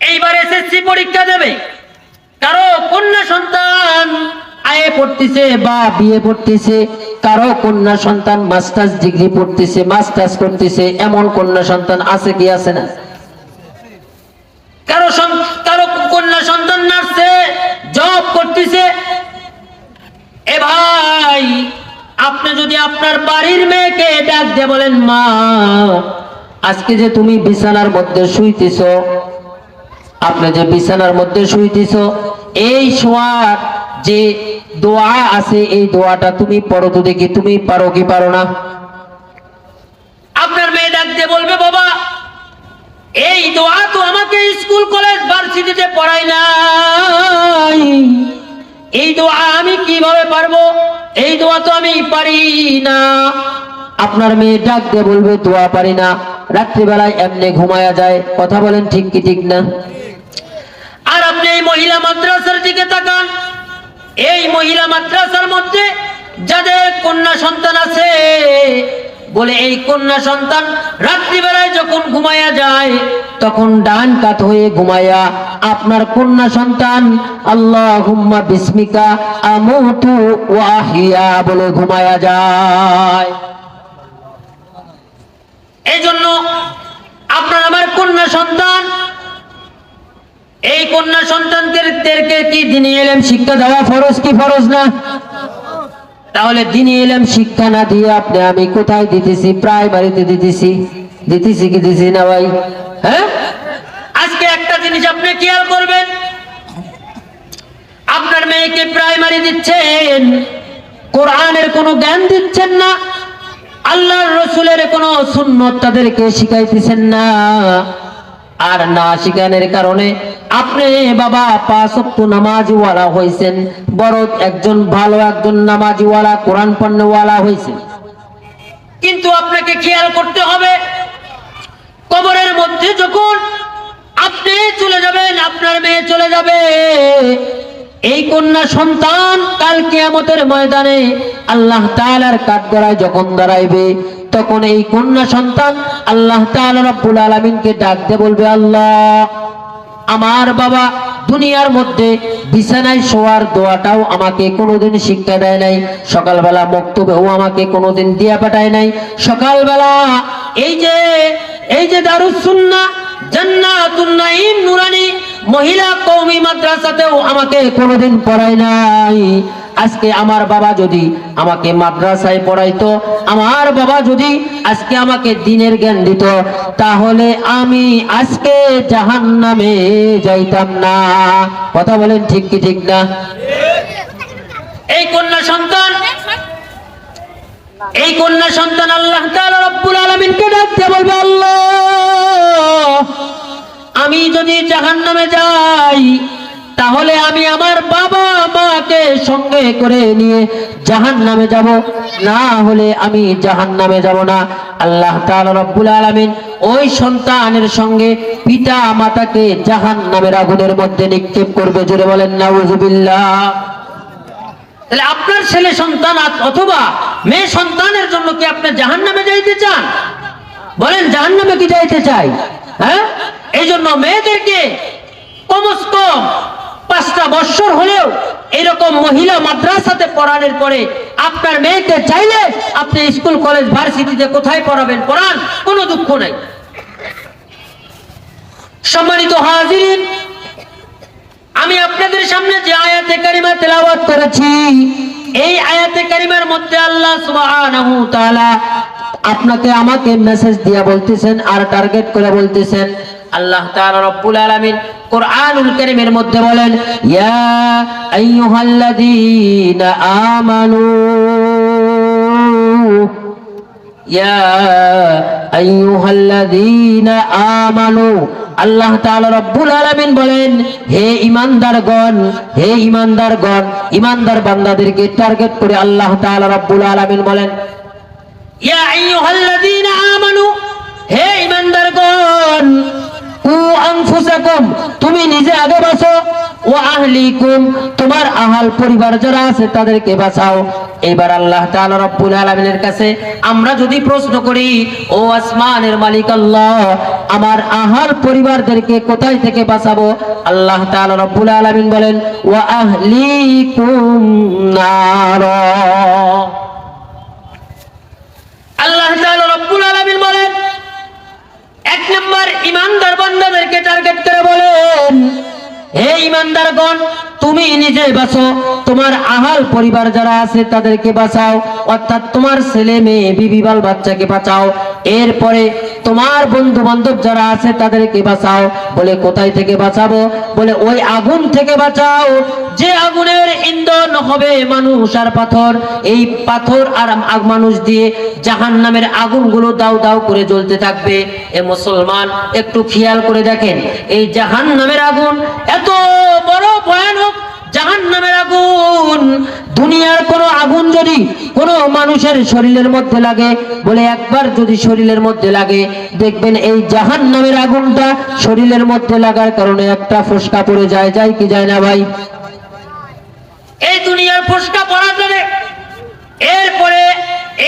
এইবার এসএসসি পরীক্ষা দেবে। কারও কন্যা সন্তান আয়ে পড়তেছে বা বিয়ে পড়তেছে, কারও কন্যা সন্তান মাস্টার্স ডিগ্রি পড়তেছে, মাস্টার্স করতেছে, এমন কন্যা সন্তান আছে কি আছে না? কারও কারও কন্যা সন্তান নার্সে জব করতেছে, এ ভাই, আপনি যদি আপনার বাড়ির মেয়েকে ডাক দিয়ে বলেন, মা, আজকে যে তুমি বিছানার মধ্যে শুইতেছ আপনি যে বিছানার মধ্যে শুইতেছ এই শোয়ার যে দোয়া আছে এই দোয়াটা তুমি পড়ো তো দেখি তুমি পারো কি পারো না? আপনার মেয়ে ডাকতে বলবে বাবা এই দোয়া তো আমাকে স্কুল কলেজ ভার্সিটিতে পড়াই নাই। এই দোয়া আমি কীভাবে পারব? এই দোয়া তো আমি পারি না। আপনার মেয়ে ডাক দিয়ে বলবে দোয়া পারি না। রাত্রিবেলায় এমনি ঘুমায়া যায় কথা বলেন ঠিক কি ঠিক না? আর আপনি এই মহিলা মাদ্রাসার দিকে তাকান। এই মহিলা মাদ্রাসার মধ্যে যাদের কন্যা সন্তান আছে, বলে এই কন্যা সন্তান রাত্রিবেলায় যখন ঘুমায়া যায়, তখন ডান কাত হয়ে ঘুমায়া, আপনার কন্যা সন্তান আল্লাহ হুম্মা বিস্মিকা আমুতু ওয়াহিয়া বলে ঘুমায়া যায়। এই জন্য আপনার আমার কন্যা সন্তান এই কন্যা সন্তানদেরকে কি দিনে এলেম শিক্ষা দেওয়া ফরজ কি ফরজ না? তাহলে দিনে এলেম শিক্ষা না দিয়ে আপনি আমি কোথায় দিতেছি? প্রাইমারিতে দিতেছি। দিতেছি কি দিছি না ভাই? হ্যাঁ? আজকে একটা জিনিস আপনি খেয়াল করবেন। আপনার মেয়েকে প্রাইমারি দিচ্ছেন, কোরআনের কোনো জ্ঞান দিচ্ছেন না, আল্লাহর রসুলের কোনো সুন্নত তাদেরকে শিখাইতেছেন না। আর না শিখানের কারণে আপনি বাবা পাঁচ নামাজিওয়ালা হয়েছেন বড় একজন ভালো একজন নামাজিওয়ালা, কোরআন পণ্যওয়ালা হয়েছেন কিন্তু আপনাকে খেয়াল করতে হবে, কবরের মধ্যে যখন আপনি চলে যাবেন, আপনার মেয়ে চলে যাবে। এই কন্যা সন্তান কাল কেয়ামতের ময়দানে আল্লাহ তাআলার কাঠগড়ায় যখন দাঁড়াইবে, তখন এই কন্যা সন্তান আল্লাহ তাআলা রব্বুল আলামিনকে ডাক দিয়ে বলবে, আল্লাহ, আমার বাবা দুনিয়ার মধ্যে বিছানায় শোয়ার দোয়াটাও আমাকে কোনোদিন শিক্ষা দেয় নাই। সকালবেলা বক্তব্যও আমাকে কোনোদিন দিয়া পাঠায় নাই। সকালবেলা এই যে এই যে দারুস সুন্না জান্নাতুন নাঈম নুরানি মহিলা কওমি মাদ্রাসাতেও আমাকে কোনোদিন পড়ায় নাই। আজকে আমার বাবা যদি আমাকে মাদ্রাসায় পড়াইতো, আমার বাবা যদি আজকে আমাকে দিনের জ্ঞান দিত, তাহলে আমি আজকে জাহান্নামে যাইতাম না। কথা বলেন ঠিক কি ঠিক না? এই কন্যা সন্তান, এই কন্যা সন্তান আল্লাহ রব্বুল আলামিনকে ডাকতে বলবে, আল্লাহ। আমি যদি জাহান্নামে যাই, তাহলে আমি আমার বাবা মাকে সঙ্গে করে নিয়ে জাহান নামে যাব। না হলে আমি জাহান নামে যাব না। আল্লাহ রব্বুল আলামিন ওই সন্তানের সঙ্গে পিতা মাতাকে জাহান নামের আগুনের মধ্যে নিক্ষেপ করবে। জোরে বলেন নাউজুবিল্লাহ তাহলে আপনার ছেলে সন্তান অথবা মেয়ে সন্তানের জন্য কি আপনি জাহান নামে যাইতে চান? বলেন জাহান নামে কি যাইতে চাই? হ্যাঁ? এই মেয়েদেরকে কমস কম পাঁচটা বৎসর হলেও এরকম মহিলা মাদ্রাসাতে পড়ানোর পরে আপনার মেয়েকে চাইলে আপনি স্কুল, কলেজ, ভার্সিটিতে কোথায় পড়াবেন? পড়ান, কোনো দুঃখ নাই। সম্মানিত হাজিরিন, আমি আপনাদের সামনে যে আয়াতে কারিমা তেলাওয়াত করেছি, এই আয়াতে কারিমার মধ্যে আল্লাহ তাআলা আপনাকে আমাকে মেসেজ দিয়া বলতেছেন আর টার্গেট করে বলতেছেন। আল্লাহ তাআলা রব্বুল আলামিন কোরআনুল কারীমের মধ্যে বলেন, ইয়া আইয়ুহাল্লাযীনা আমানু, ইয়া আইয়ুহাল্লাযীনা আমানু। আল্লাহ তাআলা রব্বুল আলামিন বলেন, হে ঈমানদারগণ হে ঈমানদারগণ, ঈমানদার বান্দাদেরকে টার্গেট করে আল্লাহ তাআলা রব্বুল আলামিন বলেন ইয়া আইয়ুহাল্লাযীনা আমানু, হে ঈমানদারগণ, কু আনফুসাকুম, তুমি নিজে আগে বাঁচো। ও আহলিকুম, তোমার আহাল পরিবার যারা আছে তাদেরকে বাঁচাও। এবার আল্লাহ তাআলা রব্বুল আলামিনের কাছে আমরা যদি প্রশ্ন করি, ও আসমানের মালিক আল্লাহ, আমার আহার পরিবারদেরকে কোথায় থেকে বাঁচাবো? আল্লাহ তাআলা রব্বুল আলামিন বলেন, ওয়া আহলিকুম নার। আল্লাহ রব্বুল আলমিন বলেন, এক নম্বর ইমানদার বান্দাদেরকে টার্গেট করে বলেন, হে ইমানদারগণ, তুমি নিজে বাঁচো, তোমার আহাল পরিবার যারা আছে তাদেরকে বাঁচাও, অর্থাৎ তোমার ছেলে মেয়ে, বিবি, বাল বাচ্চাকে বাঁচাও। এরপরে তোমার বন্ধু বান্ধব যারা আছে তাদেরকে বাঁচাও, বলে কোথায় থেকে বাঁচাবো? বলে ওই আগুন থেকে বাঁচাও। যে আগুনের ইন্ধন হবে মানুষ আর পাথর, এই পাথর আর মানুষ দিয়ে জাহান নামের আগুনগুলো দাও দাও করে জ্বলতে থাকবে। এ মুসলমান, একটু খেয়াল করে দেখেন, এই জাহান নামের আগুন এত বড় ভয়ানক জাহান নামের আগুন। দুনিয়ার কোনো আগুন যদি কোনো মানুষের শরীরের মধ্যে লাগে, বলে একবার যদি শরীরের মধ্যে লাগে, দেখবেন এই জাহান নামের আগুনটা শরীরের মধ্যে লাগার কারণে একটা ফোসকা পড়ে যায়। যায় কি যায় না ভাই? এই দুনিয়ার ফোসকা পড়া যাবে এরপরে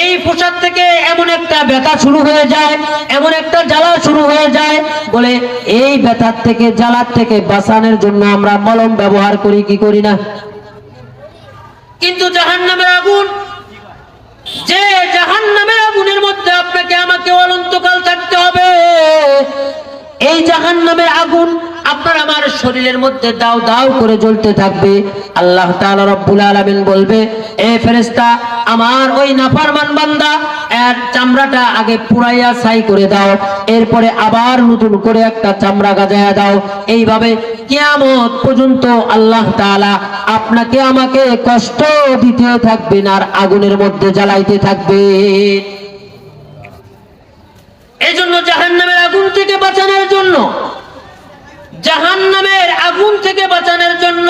এই পোশাক থেকে এমন একটা ব্যথা শুরু হয়ে যায়, এমন একটা জ্বালা শুরু হয়ে যায়। বলে, এই ব্যথার থেকে, জ্বালার থেকে বাঁচানোর জন্য আমরা মলম ব্যবহার করি, কি করি না? কিন্তু জাহান নামের আগুন, যে জাহান নামের আগুনের মধ্যে আপনাকে আমাকে অনন্তকাল থাকতে হবে। এই জাহান নামের আগুন আপনার আমার শরীরের মধ্যে দাও দাও করে জ্বলতে থাকবে। আল্লাহ তাআলা রব্বুল আলামিন বলবে, এ ফেরেশতা, আমার ওই নাফরমান বান্দা, এর চামড়াটা আগে পুরাইয়া ছাই করে দাও, এরপরে আবার নতুন করে একটা চামড়া গাজায়া দাও। এইভাবে কিয়ামত পর্যন্ত আল্লাহ তাআলা আপনাকে আমাকে কষ্ট দিতে থাকবেন আর আগুনের মধ্যে জ্বালাইতে থাকবে। এই জন্য জাহান নামের আগুন থেকে বাঁচানোর জন্য জাহান নামের আগুন থেকে বাঁচানোর জন্য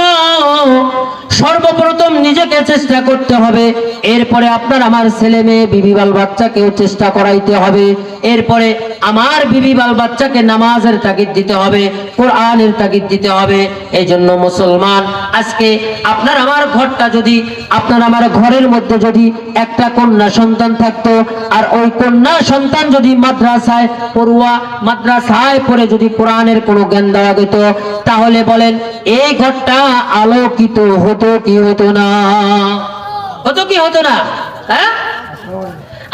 সর্বপ্রথম নিজেকে চেষ্টা করতে হবে। এরপরে আপনার আমার ছেলে মেয়ে, বিবি বাল বাচ্চাকেও চেষ্টা করাইতে হবে। এরপরে আমার বিবি বাল বাচ্চাকে নামাজের তাগিদ দিতে হবে, কোরআনের তাগিদ দিতে হবে এই জন্য মুসলমান, আজকে আপনার আমার ঘরটা যদি, আপনার আমার ঘরের মধ্যে যদি একটা কন্যা সন্তান থাকতো, আর ওই কন্যা সন্তান যদি মাদ্রাসায় পড়ুয়া, মাদ্রাসায় পড়ে যদি কোরআনের কোনো জ্ঞান দেওয়া যেত, তাহলে বলেন এই ঘরটা আলোকিত হতো কি হতো না? হতো কি হতো না? হ্যাঁ?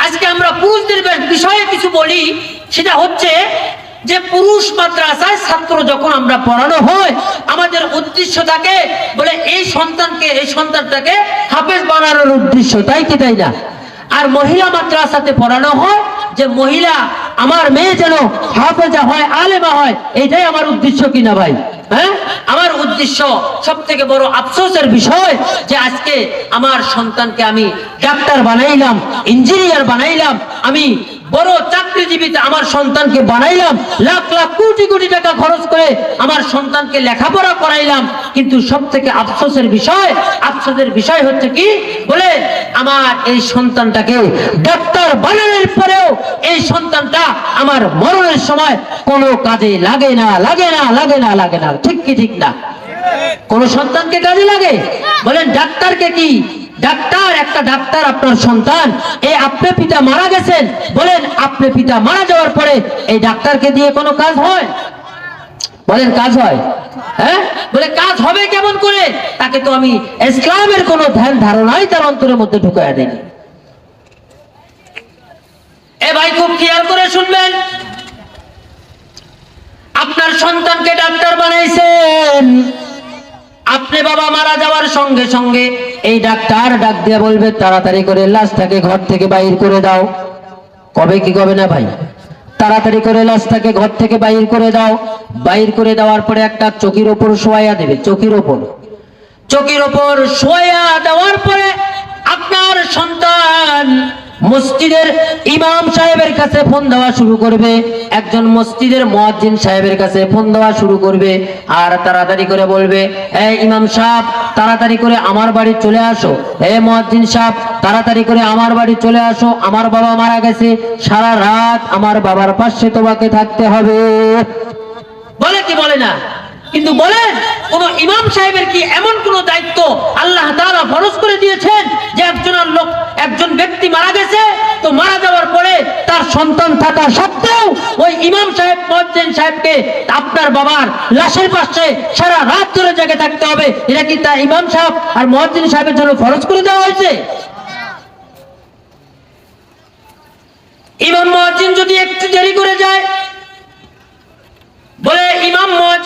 আজকে আমরা পুরুষদের বিষয়ে কিছু বলি সেটা হচ্ছে যে পুরুষ মাদ্রাসায় ছাত্র যখন আমরা পড়ানো হয়, আমাদের উদ্দেশ্য থাকে বলে এই সন্তানকে, এই সন্তানটাকে হাফেজ বানানোর উদ্দেশ্য, তাই কি তাই না? আর মহিলা মাদ্রাসাতে পড়ানো হয় যে মহিলা, আমার মেয়ে যেন হাফেজা হয়, আলেমা হয় এটাই আমার উদ্দেশ্য কিনা ভাই? হ্যাঁ? আমার উদ্দেশ্য সব থেকে বড় আফসোসের বিষয় যে আজকে আমার সন্তানকে আমি ডাক্তার বানাইলাম, ইঞ্জিনিয়ার বানাইলাম, আমি বড় চাকরিজীবীতে আমার সন্তানকে বানাইলাম, লাখ লাখ কোটি কোটি টাকা খরচ করে আমার সন্তানকে লেখাপড়া করাইলাম। কিন্তু সব থেকে আফসোসের বিষয় আফসোসের বিষয় হচ্ছে কি? বলে, আমার এই সন্তানটাকে ডাক্তার বানানোর পরেও এই সন্তানটা আমার মরণের সময় কোনো কাজে লাগে না লাগে না লাগে না লাগে না। ঠিক কি ঠিক না? কোন সন্তানকে কাজে লাগে? বলেন, ডাক্তারকে কি ডাক্তার, একটা ডাক্তার আপনার সন্তান, এই আপনি পিতা মারা গেছেন, বলেন আপনি পিতা মারা যাওয়ার পরে এই ডাক্তারকে দিয়ে কোনো কাজ হয়? বলেন কাজ হয়। হ্যাঁ? বলে কাজ হবে কেমন করে? তাকে তো আমি ইসলামের কোনো ধ্যান ধারণাই তার অন্তরের মধ্যে ঢুকাইয়া দেয়নি এ ভাই খুব খেয়াল করে শুনবেন। আপনার সন্তানকে ডাক্তার বানাইছেন। আপনি বাবা মারা যাওয়ার সঙ্গে সঙ্গে এই ডাক্তার ডাক দিয়ে বলবে, তাড়াতাড়ি করে লাশটাকে ঘর থেকে বাইর করে দাও। কবে কি, কবে না ভাই? তাড়াতাড়ি করে লাশটাকে ঘর থেকে বাইর করে দাও। বাইর করে দেওয়ার পরে একটা চকির ওপর শোয়া দেবে চকির ওপর। চকির ওপর শোয়া দেওয়ার পরে আপনার সন্তান মসজিদের ইমাম সাহেবের কাছে ফোন দেওয়া শুরু করবে, একজন মসজিদের মুয়াজ্জিন সাহেবের কাছে ফোন দেওয়া শুরু করবে, আর তাড়াতাড়ি করে বলবে, এই ইমাম সাহেব, তাড়াতাড়ি করে আমার বাড়ি চলে আসো। এ মুয়াজ্জিন সাহেব, তাড়াতাড়ি করে আমার বাড়ি চলে আসো। আমার বাবা মারা গেছে, সারা রাত আমার বাবার পাশে তোমাকে থাকতে হবে। বলে কি বলে না? কিন্তু বলেন, কোন ইমাম সাহেবের কি এমন কোন দায়িত্ব আল্লাহ তাআলা ফরজ করে দিয়েছেন যে একজন লোক, একজন ব্যক্তি মারা গেছে, তো মারা যাওয়ার পরে তার সন্তান থাকা সত্ত্বেও ওই ইমাম সাহেব মজ্জেন সাহেবকে আপনার বাবার লাশের পাশে সারা রাত ধরে জেগে থাকতে হবে। এটা কি তা ইমাম সাহেব আর মজ্জেন সাহেবের জন্য ফরজ করে দেওয়া হয়েছে? ইমাম মহাজিন যদি একটু দেরি করে যায়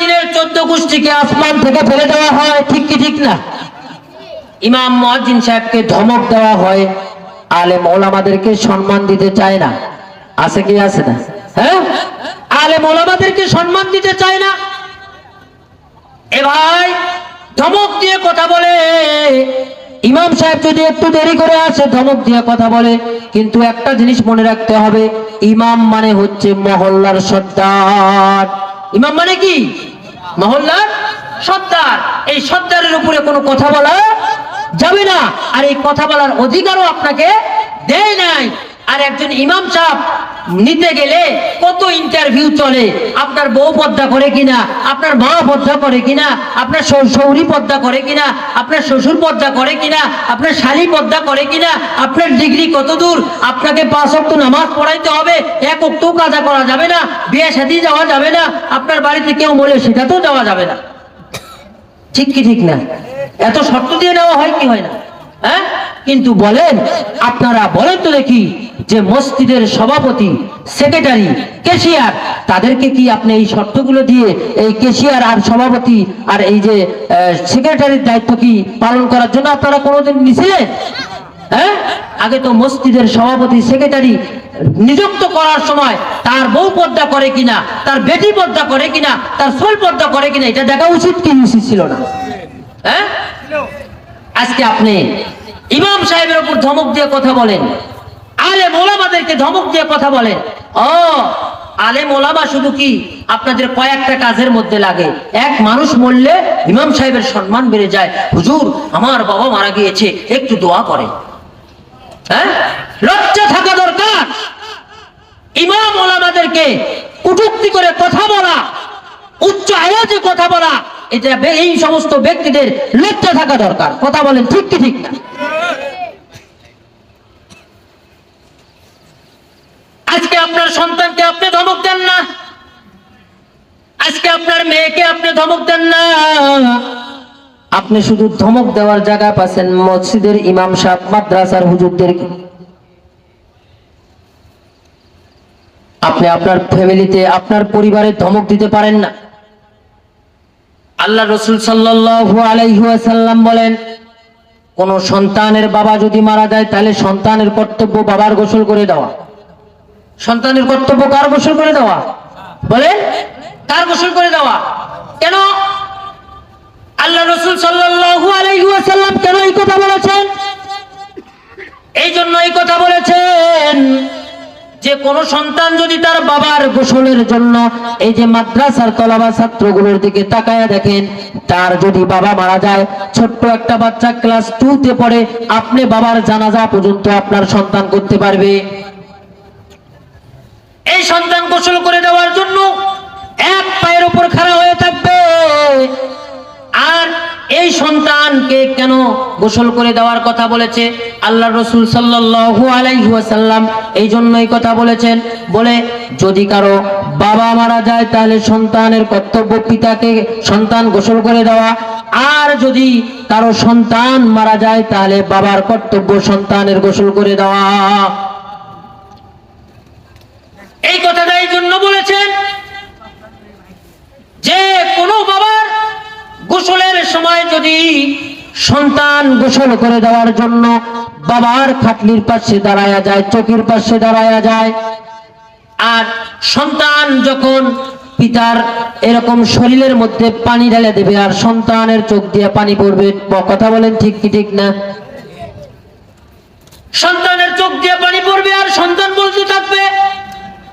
মহাজিনের চোদ্দ গোষ্ঠীকে আসমান থেকে ফেলে দেওয়া হয়, ঠিক কি ঠিক না? ইমাম মহাজিন সাহেবকে ধমক দেওয়া হয়, আলেম ওলামাদেরকে সম্মান দিতে চায় না। আছে কি আছে না? হ্যাঁ? সম্মান দিতে চায় না। এ ভাই, ধমক দিয়ে কথা বলে। ইমাম সাহেব যদি একটু দেরি করে আসে, ধমক দিয়ে কথা বলে। কিন্তু একটা জিনিস মনে রাখতে হবে, ইমাম মানে হচ্ছে মহল্লার সর্দার। ইমাম মানে কি? মহল্লার সত্তার এই সত্তারের উপরে কোনো কথা বলা যাবে না। আর এই কথা বলার অধিকারও আপনাকে দেয় নাই। আর একজন ইমাম সাহেব নিতে গেলে কত ইন্টারভিউ চলে? আপনার বউ পদ্মা করে কিনা? আপনার মা পদ্মা করে কিনা? আপনার শৌ- সৌরি পদ্মা করে কিনা? আপনার শ্বশুর পদ্মা করে কিনা? আপনার শালী পদ্মা করে কিনা? আপনার ডিগ্রি কত দূর? আপনাকে পাঁচ অক্ট নামাজ পড়াইতে হবে, এক অক্ট কাজা করা যাবে না, বিয়ে সাথী যাওয়া যাবে না, আপনার বাড়িতে কেউ বলে সেটাতেও যাওয়া যাবে না। ঠিক কি ঠিক না? এত শর্ত দিয়ে নেওয়া হয় কি হয় না? হ্যাঁ? কিন্তু বলেন, আপনারা বলেন তো দেখি যে মসজিদের সভাপতি, সেক্রেটারি কেশিয়ার তাদেরকে কি আপনি এই শর্তগুলো দিয়ে এই কেশিয়ার আর সভাপতি আর এই যে সেক্রেটারির দায়িত্ব কি পালন করার জন্য আপনারা কোনোদিন নিছিলেন হ্যাঁ? আগে তো মসজিদের সভাপতি, সেক্রেটারি নিযুক্ত করার সময় তার বউ পর্দা করে কিনা, তার বেটি পর্দা করে কিনা, তার সোল পর্দা করে কিনা, এটা দেখা উচিত কি উচিত ছিল না? হ্যাঁ? আজকে আপনি ইমাম সাহেবের উপর ধমক দিয়ে কথা বলেন। আলে মোলামাদেরকে ধমক দিয়ে কথা বলেন। ও, আলে মোলামা শুধু কি আপনাদের কয়েকটা কাজের মধ্যে লাগে? এক, মানুষ মরলে ইমাম সাহেবের সম্মান বেড়ে যায়। হুজুর, আমার বাবা মারা গিয়েছে, একটু দোয়া করে হ্যাঁ? লজ্জা থাকা দরকার। ইমাম ওলামাদেরকে কুটুক্তি করে কথা বলা, উচ্চ আওয়াজে কথা বলা এটা এই সমস্ত ব্যক্তিদের লজ্জা থাকা দরকার। কথা বলেন ঠিক কি ঠিক না? আজকে আপনার সন্তানকে আপনি ধমক দেন না। আজকে আপনার মেয়েকে আপনি ধমক দেন না। আপনি শুধু ধমক দেওয়ার জায়গা পাচ্ছেন মসজিদের ইমাম সাহেব, মাদ্রাসার হুজুরদেরকে আপনি আপনার ফ্যামিলিতে আপনার পরিবারে ধমক দিতে পারেন না। আল্লাহ রসুল সাল্লু আলাইহি ওয়াসাল্লাম বলেন, কোন সন্তানের বাবা যদি মারা যায়, তাহলে সন্তানের কর্তব্য বাবার গোসল করে দেওয়া। সন্তানের কর্তব্য কার গোসল করে দেওয়া? বলেন, কার গোসল করে দেওয়া? কেন আল্লাহ রসুল সাল্লাল্লাহু আলাইহি ওয়াসাল্লাম কেন এই কথা বলেছেন এই জন্য এই কথা বলেছেন যে কোন সন্তান যদি তার বাবার গোসলের জন্য এই যে মাদ্রাসার তলাবা ছাত্রগুলোর দিকে তাকায়া দেখেন, তার যদি বাবা মারা যায়, ছোট্ট একটা বাচ্চা ক্লাস টু তে পড়ে, আপনি বাবার জানাজা পর্যন্ত আপনার সন্তান করতে পারবে। সন্তানকে কেন গোসল করে দেওয়ার কথা বলেছে? আল্লাহ রসুল সাল্লাল্লাহু আলাইহি এই জন্যই কথা বলেছেন। বলে, যদি কারও বাবা মারা যায়, তাহলে সন্তানের কর্তব্য পিতাকে সন্তান গোসল করে দেওয়া। আর যদি কারও সন্তান মারা যায়, তাহলে বাবার কর্তব্য সন্তানের গোসল করে দেওয়া। এই কথাটা এই জন্য বলেছেন যে, কোনো বাবার গোসলের সময় যদি সন্তান গোসল করে দেওয়ার জন্য বাবার খাটলির পাশে দাঁড়ায়া যায়, চোখের পাশে দাঁড়ায়া যায়, আর সন্তান যখন পিতার এরকম শরীরের মধ্যে পানি ঢেলে দেবে আর সন্তানের চোখ দিয়ে পানি পড়বে কথা বলেন ঠিক কি ঠিক না? সন্তানের চোখ দিয়ে পানি পড়বে আর সন্তান বলতে থাকবে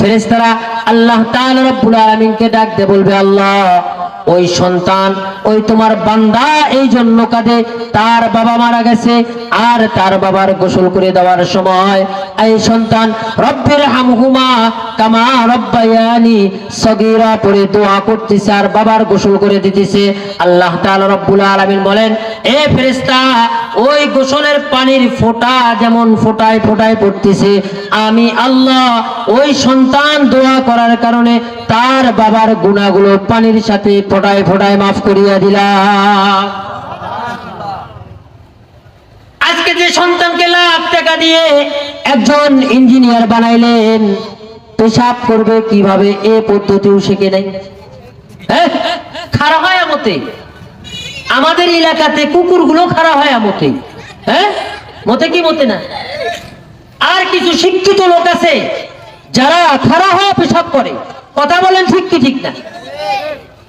ফেরেশতারা আল্লাহ তাআলা রব্বুল আলামিনকে ডাক দিয়ে বলবে, আল্লাহ, ওই সন্তান, ওই তোমার বান্দা এই জন্য কাঁদে। তার বাবা মারা গেছে, আর তার বাবার গোসল করে দেওয়ার সময়, এই সন্তান রব্বের হামহুমা কামা রব্বায়ানি দোয়া করতেছে আর বাবার গোসল করে দিতেছে। আল্লাহ তাআলা রব্বুল আলামিন বলেন, এ ফেরেশতা, ওই পানির ফোঁটা যেমন পড়তেছে, আমি আল্লাহ ওই সন্তান দোয়া করার কারণে তার বাবার গুণাগুলো পানির সাথে ফোঁটায় ফোঁটায় মাফ করিয়া দিলাম। আজকে যে সন্তানকে লাখ টাকা দিয়ে একজন ইঞ্জিনিয়ার বানাইলেন পেশাব করবে কীভাবে? এ পদ্ধতিও শিখে নেই। হ্যাঁ? খারাপ হয় আমতে। আমাদের এলাকাতে কুকুরগুলো খারাপ হয় আমতে। হ্যাঁ? মতে কি মতে না? আর কিছু শিক্ষিত লোক আছে যারা খারাপ হওয়া পেশাব করে। কথা বলেন ঠিক কি ঠিক না?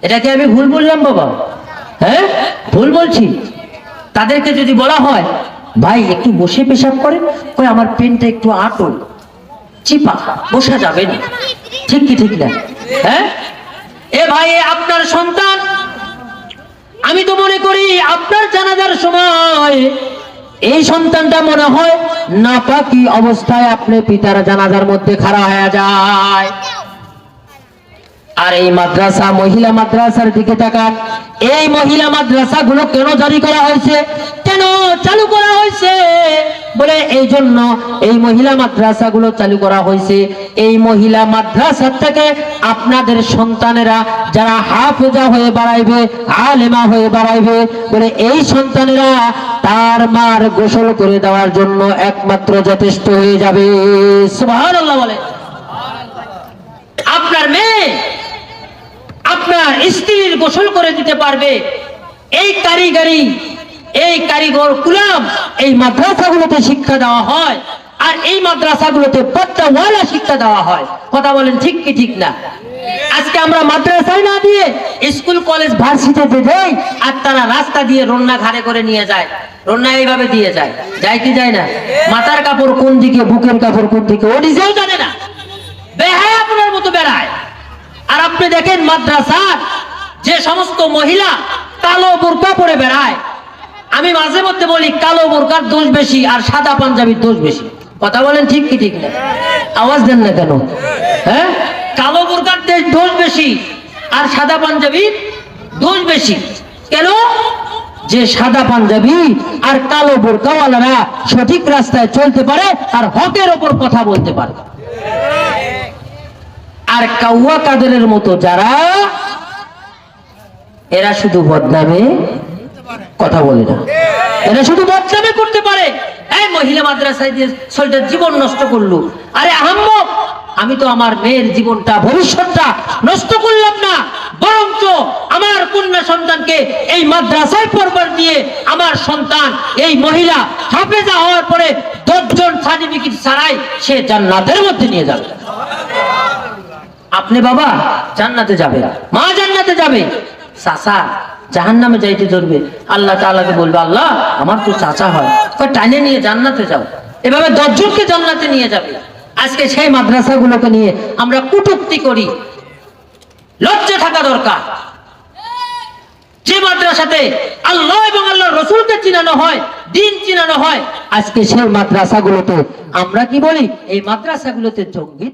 এটাকে আমি ভুল বললাম বাবা? হ্যাঁ? ভুল বলছি। তাদেরকে যদি বলা হয়, ভাই, একটু বসে পেশাব করেন। কই আমার পেনটা একটু আটো চিপা, বসা যাবে। না ঠিক কি, ঠিক না? হ্যাঁ? এ ভাই আপনার সন্তান? আমি তো মনে করি আপনার জানাজার সময় এই সন্তানটা মনে হয় নাপাকি অবস্থায় আপনি পিতার জানাজার মধ্যে খাড়া হয়ে যায়। আর এই মাদ্রাসা, মহিলা মাদ্রাসার দিকে তাকান। এই মহিলা মাদ্রাসা গুলো কেন জারি করা হয়েছে? কেন চালু করা হয়েছে? বলে, এই জন্য এই মহিলা মাদ্রাসা গুলো চালু করা হয়েছে। এই মহিলা মাদ্রাসা থেকে আপনাদের সন্তানেরা যারা হাফেজা হয়ে বাড়াইবে, আলেমা হয়ে বাড়াইবে, বলে এই সন্তানেরা তার মার গোসল করে দেওয়ার জন্য একমাত্র যথেষ্ট হয়ে যাবে। বলে। আপনার মেয়ে আপনার স্ত্রীর গোসল করে দিতে পারবে। এই কারিগরি এই কারিগর কুলাম, এই মাদ্রাসাগুলোতে শিক্ষা দেওয়া হয় আর এই মাদ্রাসাগুলোতে পদ্মাওয়ালা শিক্ষা দেওয়া হয়। কথা বলেন ঠিক কি ঠিক না? আজকে আমরা মাদ্রাসায় না দিয়ে স্কুল, কলেজ, ভার্সিটিতে দেই আর তারা রাস্তা দিয়ে রন্না ঘাড়ে করে নিয়ে যায়। রন্না এইভাবে দিয়ে যায়। যায় কি যায় না? মাথার কাপড় কোন দিকে, বুকের কাপড় কোন দিকে, ও নিজেও জানে না। বেহায় আপনার মতো বেড়ায়। আর আপনি দেখেন মাদ্রাসার যে সমস্ত মহিলা কালো বোরকা পরে বেড়ায়। আমি মাঝে মধ্যে বলি, কালো বোরকার দোষ বেশি আর সাদা পাঞ্জাবির দোষ বেশি। কথা বলেন ঠিক কি ঠিক না? আওয়াজ দেন না কেন? হ্যাঁ? কালো বোরকার দোষ বেশি আর সাদা পাঞ্জাবির দোষ বেশি। কেন? যে সাদা পাঞ্জাবি আর কালো বোরকাওয়ালারা সঠিক রাস্তায় চলতে পারে আর হকের ওপর কথা বলতে পারে। আর কাউয়া কাদেরের মতো যারা, এরা শুধু বদনামে কথা বলে না। এরা শুধু বদনামে করতে পারে। এই মহিলা মাদ্রাসায় দিয়ে ছেলেটার জীবন নষ্ট করল। আরে আহম্মক আমি তো আমার মেয়ের জীবনটা ভবিষ্যৎটা নষ্ট করলাম না। বরঞ্চ আমার কন্যা সন্তানকে এই মাদ্রাসায় পড়বার দিয়ে আমার সন্তান এই মহিলা হাফেজা হওয়ার পরে দশজন সার্টিফিকেট ছাড়াই সে জান্নাতের মধ্যে নিয়ে যাবে। আপনি বাবা জান্নাতে যাবে মা জান্নাতে যাবে। চাচা জাহান নামে যাইতে ধরবে। আল্লাহ তাআলাকে বলবে, আল্লাহ, আমার তো চাচা হয়। কয়, টানে নিয়ে জান্নাতে যাও। এভাবে দশজনকে জান্নাতে নিয়ে যাবে। আজকে সেই মাদ্রাসাগুলোকে নিয়ে আমরা কুটুক্তি করি। লজ্জা থাকা দরকার। যে মাদ্রাসাতে আল্লাহ এবং আল্লাহ রসুলকে চিনানো হয়, দিন চিনানো হয়, আজকে সেই মাদ্রাসাগুলোতে আমরা কি বলি? এই মাদ্রাসাগুলোতে জঙ্গি